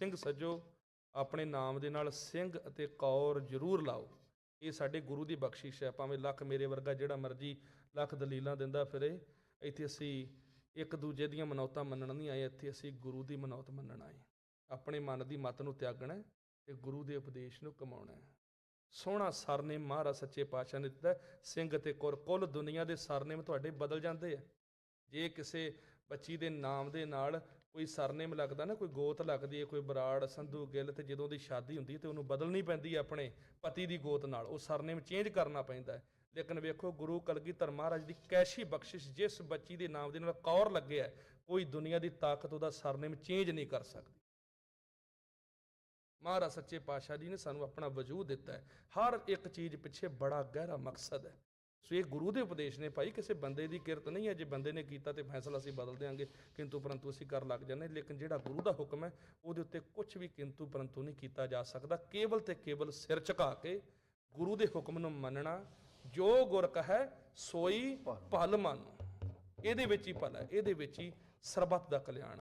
ਸਿੰਘ ਸੱਜੋ, ਆਪਣੇ ਨਾਮ ਦੇ ਨਾਲ ਸਿੰਘ ਅਤੇ ਕੌਰ ਜ਼ਰੂਰ ਲਾਓ। ਇਹ ਸਾਡੇ ਗੁਰੂ ਦੀ ਬਖਸ਼ਿਸ਼ ਹੈ। ਭਾਵੇਂ ਲੱਖ ਮੇਰੇ ਵਰਗਾ ਜਿਹੜਾ ਮਰਜ਼ੀ ਲੱਖ ਦਲੀਲਾਂ ਦਿੰਦਾ ਫਿਰੇ, ਇੱਥੇ ਅਸੀਂ ਇੱਕ ਦੂਜੇ ਦੀਆਂ ਮਨੌਤਾਂ ਮੰਨਣ ਨਹੀਂ ਆਏ। ਇੱਥੇ ਅਸੀਂ ਗੁਰੂ ਦੀ ਮਨੌਤ ਮੰਨਣ ਆਏ। ਆਪਣੇ ਮਨ ਦੀ ਮਤ ਨੂੰ ਤਿਆਗਣਾ ਹੈ ਤੇ ਗੁਰੂ ਦੇ ਉਪਦੇਸ਼ ਨੂੰ ਕਮਾਉਣਾ ਸੋਹਣਾ ਸਰਨੇਮ ਮਹਾਰਾਜ ਸੱਚੇ ਪਾਤਸ਼ਾਹ ਨੇ ਦਿੱਤਾ। ਸਿੰਘ ਅਤੇ ਕੌਰ ਕੁੱਲ ਦੁਨੀਆ ਦੇ ਸਰਨੇਮ ਤੁਹਾਡੇ ਬਦਲ ਜਾਂਦੇ ਆ। ਜੇ ਕਿਸੇ ਬੱਚੀ ਦੇ ਨਾਮ ਦੇ ਨਾਲ ਕੋਈ ਸਰਨੇਮ ਲੱਗਦਾ ਨਾ ਕੋਈ ਗੋਤ ਲੱਗਦੀ ਹੈ ਕੋਈ ਬਰਾੜ ਸੰਧੂ ਗਿੱਲ ਤੇ ਜਦੋਂ ਦੀ ਸ਼ਾਦੀ ਹੁੰਦੀ ਹੈ ਤੇ ਉਹਨੂੰ ਬਦਲਣੀ ਪੈਂਦੀ ਹੈ ਆਪਣੇ ਪਤੀ ਦੀ ਗੋਤ ਨਾਲ। ਉਹ ਸਰਨੇਮ ਚੇਂਜ ਕਰਨਾ ਪੈਂਦਾ ਹੈ। ਲੇਕਿਨ ਵੇਖੋ ਗੁਰੂ ਕਲਗੀਧਰ ਮਹਾਰਾਜ ਦੀ ਕੈਸੀ ਬਖਸ਼ਿਸ਼ ਜਿਸ ਬੱਚੀ ਦੇ ਨਾਮ ਦੇ ਨਾਲ ਕੌਰ ਲੱਗਿਆ ਹੈ, ਕੋਈ ਦੁਨੀਆ ਦੀ ਤਾਕਤ ਉਹਦਾ ਸਰਨੇਮ ਚੇਂਜ ਨਹੀਂ ਕਰ ਸਕਦੀ। ਮਹਾਰਾਜ ਸੱਚੇ ਪਾਤਸ਼ਾਹ ਜੀ ਨੇ ਸਾਨੂੰ ਆਪਣਾ ਵਜੂਦ ਦਿੱਤਾ ਹੈ। ਹਰ ਇੱਕ ਚੀਜ਼ ਪਿੱਛੇ ਬੜਾ ਗਹਿਰਾ ਮਕਸਦ ਹੈ। ਸੋ ਇਹ ਗੁਰੂ ਦੇ ਉਪਦੇਸ਼ ਨੇ ਭਾਈ ਕਿਸੇ ਬੰਦੇ ਦੀ ਕਿਰਤ ਨਹੀਂ ਹੈ। ਜੇ ਬੰਦੇ ਨੇ ਕੀਤਾ ਤੇ ਫੈਸਲਾ ਅਸੀਂ ਬਦਲ ਦਿਆਂਗੇ। ਕਿੰਤੂ ਪਰੰਤੂ ਅਸੀਂ ਕਰ ਲੱਗ ਜਾਂਦੇ ਲੇਕਿਨ ਜਿਹੜਾ ਗੁਰੂ ਦਾ ਹੁਕਮ ਹੈ ਉਹਦੇ ਉੱਤੇ ਕੁਝ ਵੀ ਕਿੰਤੂ ਪਰੰਤੂ ਨਹੀਂ ਕੀਤਾ ਜਾ ਸਕਦਾ। ਕੇਵਲ ਤੇ ਕੇਵਲ ਸਿਰ ਝੁਕਾ ਕੇ ਗੁਰੂ ਦੇ ਹੁਕਮ ਨੂੰ ਮੰਨਣਾ ਜੋ ਗੁਰ ਕਹੈ ਸੋਈ ਭਲ ਮੰਨੋ। ਇਹਦੇ ਵਿੱਚ ਹੀ ਭਲਾ ਹੈ। ਇਹਦੇ ਵਿੱਚ ਹੀ ਸਰਬੱਤ ਦਾ ਕਲਿਆਣ।